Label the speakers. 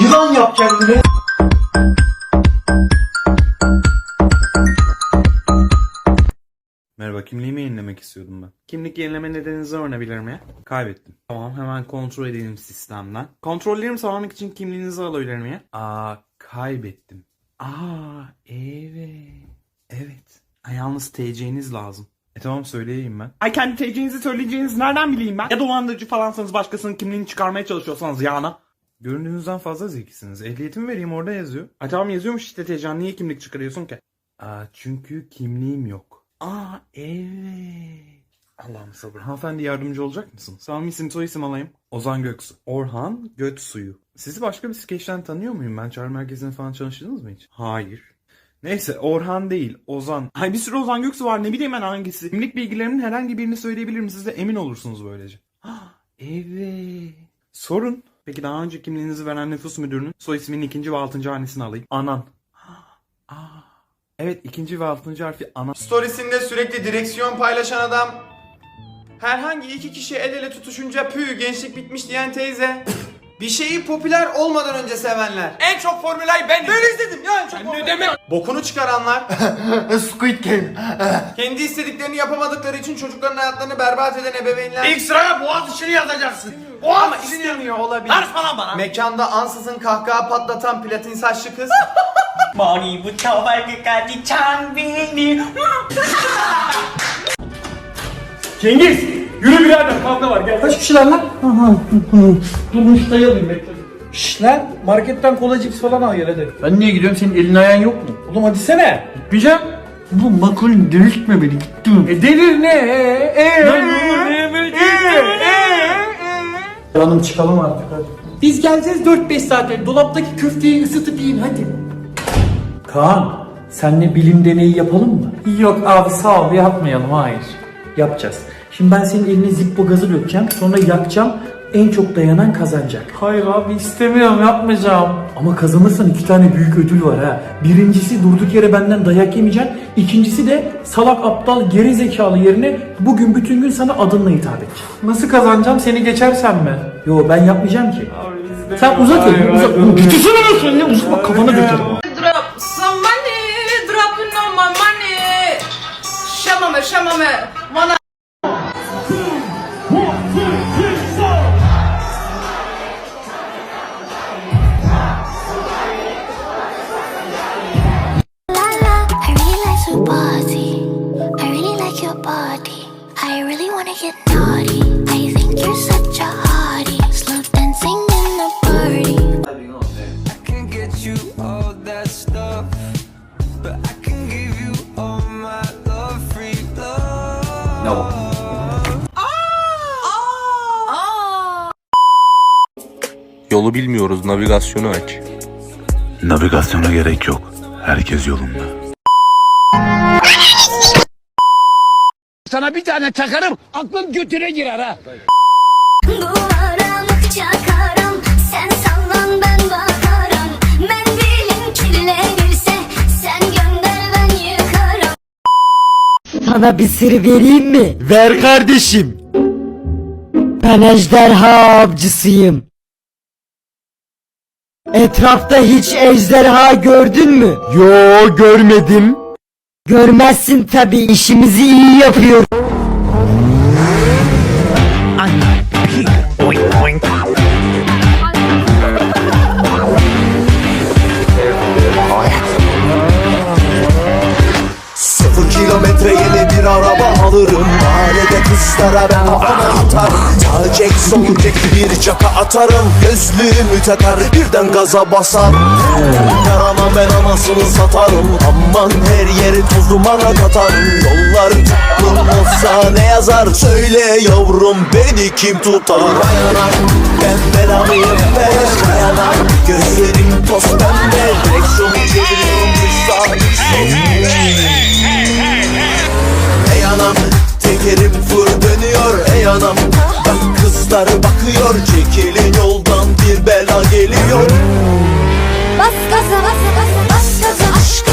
Speaker 1: Yılan yap kendini.
Speaker 2: Merhaba kimliğimi yenilemek istiyordum ben. Kimlik yenileme nedeninizi öğrenebilir mi? Kaybettim. Tamam hemen kontrol edelim sistemden. Kontrollerimi sağlamak için kimliğinizi alabilir miyim? Aa kaybettim. Aa evet. Evet. Ay, yalnız TC'niz lazım. E tamam söyleyeyim ben. Ay kendi TC'nizi söyleyeceğinizi nereden bileyim ben? Ya dolandırıcı falansanız başkasının kimliğini çıkarmaya çalışıyorsanız yana. Göründüğünüzden fazla zekisiniz. Ehliyetimi vereyim orada yazıyor. Ay tamam yazıyormuş işte TC'n niye kimlik çıkarıyorsun ki? Aa, çünkü kimliğim yok. Aa evet. Allah'ım sabır. Hanımefendi yardımcı olacak mısın? Sami isim soy isim alayım. Ozan Göksu. Orhan Götsuyu. Sizi başka bir skeçten tanıyor muyum? Ben çağrı merkezinde falan çalıştınız mı hiç? Hayır. Neyse Orhan değil Ozan. Ay bir sürü Ozan Göksu var ne bileyim ben hangisi. Kimlik bilgilerimin herhangi birini söyleyebilirim siz de emin olursunuz böylece. Ah, evet. Sorun. Peki daha önce kimliğinizi veren nüfus müdürünün soy isminin ikinci ve altıncı hanesini alayım. Anan. Aa, evet ikinci ve altıncı harfi anan.
Speaker 3: Storiesinde sürekli direksiyon paylaşan adam. Herhangi iki kişi el ele tutuşunca pü gençlik bitmiş diyen teyze. Bir şeyi popüler olmadan önce sevenler.
Speaker 4: En çok formülayı ben
Speaker 3: Ben izledim ya en çok
Speaker 4: Ne demek?
Speaker 3: Bokunu çıkaranlar.
Speaker 1: Squid Game.
Speaker 3: kendi istediklerini yapamadıkları için çocukların hayatlarını berbat eden ebeveynler.
Speaker 4: İlk sıraya boğaz içini yazacaksın. Boğaz
Speaker 3: Ama
Speaker 4: içini
Speaker 3: istemiyor olabilir.
Speaker 4: Karışma lan bana.
Speaker 3: Mekanda ansızın kahkaha patlatan platin saçlı kız.
Speaker 4: 머리부터 발끝까지 장빈이
Speaker 1: Cengiz! Yürü birader kavga var gel. Kaç kişiler lan? Şuraya alayım bekle. Şşş lan marketten kola cips falan al gel hadi. Ben niye gidiyorum senin elin ayağın yok mu? Oğlum hadi sene. Gitmeyeceğim. Oğlum makul delirtme beni gittim. E delir ne? E, e, Canım çıkalım artık hadi. Biz geleceğiz 4-5 saate. Dolaptaki köfteyi ısıtıp yiyin hadi. Kaan, senle bilim deneyi yapalım mı? Yok abi sağ ol yapmayalım hayır. Yapacağız. Şimdi ben senin eline zippo gazı dökeceğim sonra yakacağım en çok dayanan kazanacak. Hayır abi istemiyorum yapmayacağım. Ama kazanırsan iki tane büyük ödül var ha. Birincisi durduk yere benden dayak yemeyeceksin. İkincisi de salak aptal geri zekalı yerine bugün bütün gün sana adınla hitap edeceğim. Nasıl kazanacağım seni geçersem mi? Yo ben yapmayacağım ki. Sen uzat elini uzat. Tutusana lan sen ne uzat bak kafana dökerim.
Speaker 5: drop some money, dropping on my money. Show me,
Speaker 6: love.
Speaker 7: Yolu bilmiyoruz, navigasyonu aç.
Speaker 8: Navigasyona gerek yok. Herkes yolunda.
Speaker 4: Sana bir tane takarım aklın götüne girer ha.
Speaker 9: Bu aralıkça karam. Sen sallan ben bakarım. Mendilim kirlenirse sen gönder ben yıkarım.
Speaker 10: Sana bir sır vereyim mi? Ver kardeşim. Ben ejderha avcısıyım. Etrafta hiç ejderha gördün mü? Yo görmedim. Görmezsin tabi işimizi iyi yapıyor.
Speaker 6: Bir araba alırım. Mahallede kızlara ben kafana atarım. Sağ çek sol çek bir çaka atarım. Gözlüğümü takar birden gaza basar. Yarana ben anasını satarım. Aman her yeri toz dumana katarım. Yollar tıklım olsa ne yazar? Söyle yavrum beni kim tutar? Dayanan ben belamıyım ben Dayanan gözlerim toz pembe kızlar bakıyor çekilin yoldan bir bela geliyor
Speaker 9: Bas gaza bas gaza bas gaza. Aşk